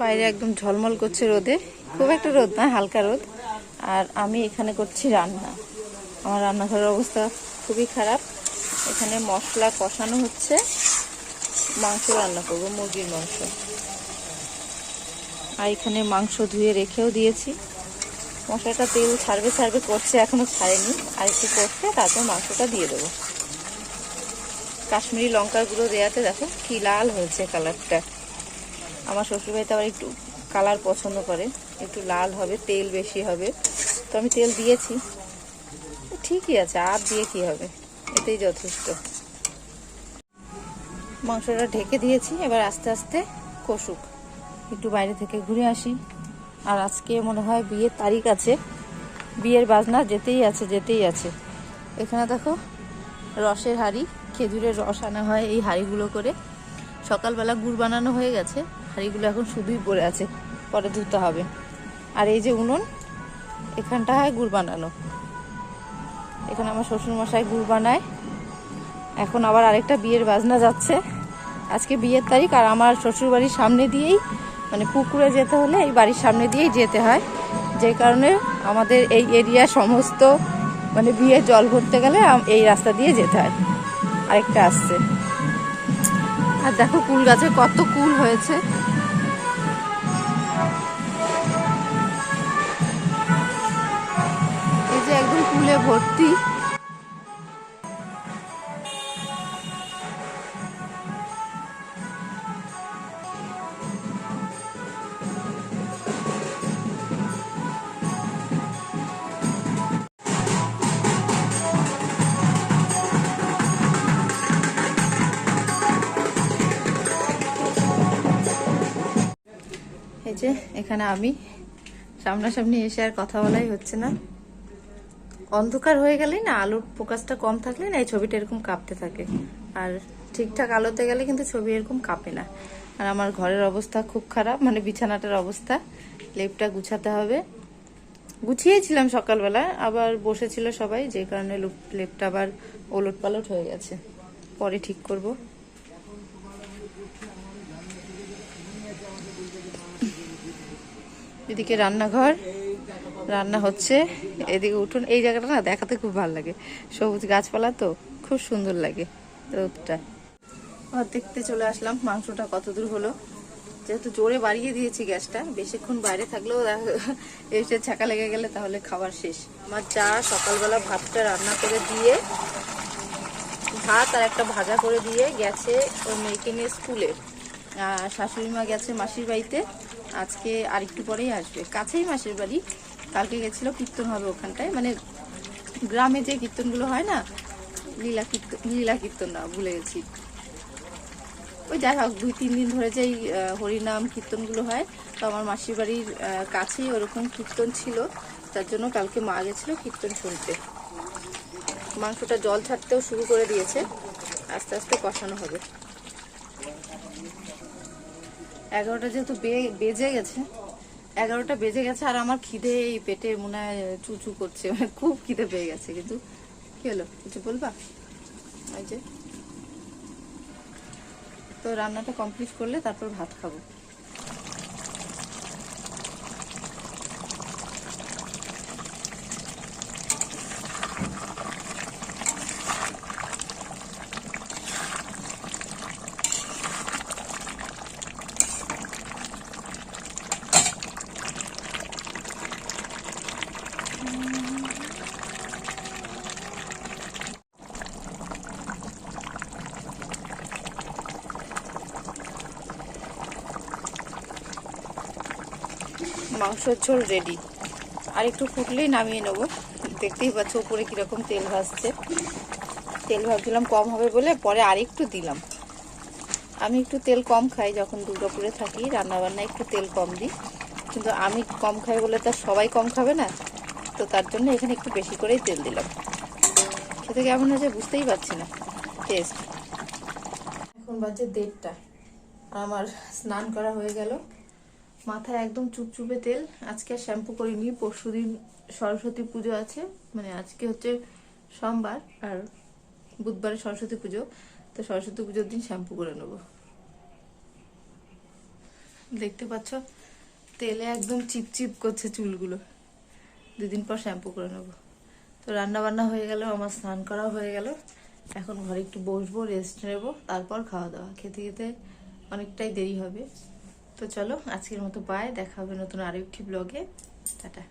বাইরে একদম ঝলমল করছে রোদে। খুব একটা রোদ না, হালকা রোদ। আর আমি এখানে করছি রান্না। আমার রান্নাঘরের অবস্থা খুবই খারাপ। এখানে মশলা কষানো হচ্ছে। মাংস রান্না করব, মুরগির মাংস। আর এখানে মাংস ধুয়ে রেখেও দিয়েছি। মশলাটা তেল ছাড়বে ছাড়বে করছে, এখনও ছাড়েনি। আর একটু করতে তারপর মাংসটা দিয়ে দেবো। কাশ্মীরি লঙ্কার গুঁড়ো দেওয়াতে দেখো কি লাল হয়েছে কালারটা আমার শ্বশুরবাড়িতে আবার একটু কালার পছন্দ করে, একটু লাল হবে, তেল বেশি হবে। তো আমি তেল দিয়েছি। ঠিকই আছে, আর দিয়ে কি হবে? এতেই যথেষ্ট। মাংসটা ঢেকে দিয়েছি, এবার আস্তে আস্তে কষুক। একটু বাইরে থেকে ঘুরে আসি। আর আজকে মনে হয় বিয়ের তারিখ আছে। বিয়ের বাজনা যেতেই আছে যেতেই আছে। এখানে দেখো, রসের হাঁড়ি, খেজুরের রস আনা হয় এই হাঁড়িগুলো করে। সকালবেলা গুড় বানানো হয়ে গেছে। হাঁড়িগুলো এখন শুধুই পড়ে আছে, পরে ধুতে হবে। আর এই যে উনুন এখানটা হয় গুড় বানানো। এখানে আমার শ্বশুরমশাই গুড় বানায়। এখন আবার আরেকটা বিয়ের বাজনা যাচ্ছে। আজকে বিয়ের তারিখ আর আমার শ্বশুরবাড়ির সামনে দিয়েই মানে পুকুরে যেতে হলে এই বাড়ির সামনে দিয়েই যেতে হয়। যে কারণে আমাদের এই এরিয়া সমস্ত মানে বিয়ে জল ভরতে গেলে এই রাস্তা দিয়ে যেতে হয়। আরেকটা আসছে। আর দেখো কুল গাছে কত কুল হয়েছে। কুলে ভর্তি। এই যে এখানে আমি। সামনাসামনি এসে আর কথা বলাই হচ্ছে না। অন্ধকার হয়ে গেলেই না আলোর ফোকাসটা কম থাকলে না এই ছবিটা এরকম কাঁপতে থাকে। আর ঠিকঠাক আলোতে গেলে কিন্তু ছবি এরকম কাঁপে না। আর আমার ঘরের অবস্থা খুব খারাপ মানে বিছানাটার অবস্থা। লেপটা গুছাতে হবে। গুছিয়েছিলাম সকালবেলা, আবার বসেছিল সবাই, যে কারণে লুপ- লেপটা আবার ওলট পালট হয়ে গেছে। পরে ঠিক করব। এদিকে রান্নাঘর। রান্না হচ্ছে। এদিকে উঠুন, এই জায়গাটা না দেখাতে খুব ভালো লাগে। সবুজ গাছপালা তো, খুব সুন্দর লাগে রোদটা। দেখতে চলে আসলাম, মাংসটা কত দূর হলো। যেহেতু জোরে বাড়িয়ে দিয়েছি গ্যাসটা, বেশিক্ষণ বাইরে থাকলেও এসে ছাকা লেগে গেলে তাহলে খাবার শেষ। আমার চা সকালবেলা ভাতটা রান্না করে দিয়ে, ভাত আর একটা ভাজা করে দিয়ে গেছে ওর মেয়েকে নিয়ে স্কুলে। শাশুড়ি মা গেছে মাসির বাড়িতে, আজকে আর একটু পরেই আসবে। কাছেই মাসির বাড়ি কালকে গেছিল কীর্তন হবে ওখানটায়। মানে গ্রামে যে কীর্তনগুলো হয় না, লীলা কীর্তন লীলা কীর্তন না, ভুলে গেছি। ওই যাই হোক, দুই তিন দিন ধরে যেই হরিনাম কীর্তনগুলো হয়, তো আমার মাসির বাড়ির কাছেই ওরকম কীর্তন ছিল। তার জন্য কালকে মা গেছিল কীর্তন শুনতে। মাংসটা জল ছাড়তেও শুরু করে দিয়েছে। আস্তে আস্তে কষানো হবে। এগারোটা যেহেতু বেজে গেছে এগারোটা বেজে গেছে আর আমার খিদে এই পেটে মনে হয় চুচু করছে। মানে খুব খিদে পেয়ে গেছে, কিন্তু কি হলো? কিছু বলবা? ওই যে। তো রান্নাটা কমপ্লিট করলে তারপর ভাত খাব। মাংসের ঝোল রেডি আর একটু ফুটলেই নামিয়ে নেব। দেখতেই পাচ্ছ উপরে কীরকম তেল ভাসছে। তেল ভাবছিলাম কম হবে বলে পরে আরেকটু দিলাম। আমি একটু তেল কম খাই, যখন দুর্গাপুরে থাকি রান্না বান্না একটু তেল কম দিই। কিন্তু আমি কম খাই বলে তো আর সবাই কম খাবে না। তো তার জন্য এখানে একটু বেশি করেই তেল দিলাম। খেতে কেমন হয়েছে বুঝতেই পারছি না। টেস্ট এখন বাজে দেড়টা। আমার স্নান করা হয়ে গেল। মাথায় একদম চুপচুপে তেল। আজকে আর শ্যাম্পু করিনি পরশু দিন সরস্বতী পুজো আছে মানে আজকে হচ্ছে সোমবার আর বুধবারে সরস্বতী পুজো, তো সরস্বতী পুজোর দিন শ্যাম্পু করে নেব। দেখতে পাচ্ছ, তেলে একদম চিপচিপ করছে চুলগুলো। দুদিন পর শ্যাম্পু করে নেব। তো রান্না বান্না হয়ে গেল, আমার স্নান করা হয়ে গেল। এখন ঘরে একটু বসবো রেস্ট নেব, তারপর খাওয়া দাওয়া। খেতে খেতে অনেকটাই দেরি হবে। তো চলো আজকের মতো বাই দেখা হবে নতুন আরেকটি ব্লগে টাটা।